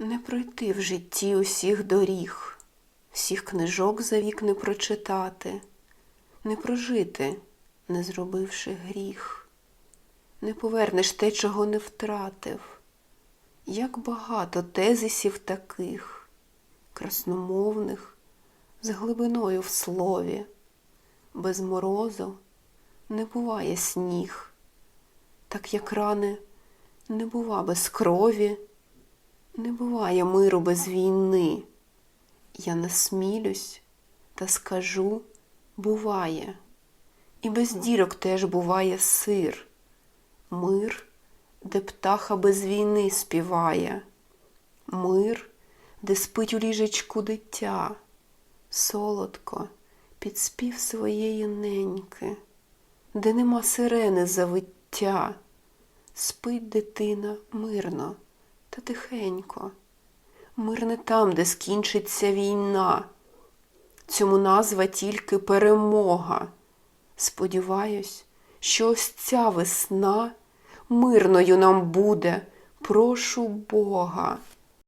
Не пройти в житті усіх доріг, всіх книжок за вік не прочитати, не прожити, не зробивши гріх, не повернеш те, чого не втратив. Як багато тезисів таких, красномовних, з глибиною в слові, без морозу не буває сніг, так як рани не бува без крові. Не буває миру без війни. Я насмілюсь та скажу буває. І без дірок теж буває сир. Мир, де птаха без війни співає. Мир, де спить у ліжечку дитя, солодко під спів своєї неньки, де нема сирени завиття. Спить дитина мирно та тихенько. Мир не там, де скінчиться війна. Цьому назва тільки перемога. Сподіваюсь, що ось ця весна мирною нам буде, прошу Бога.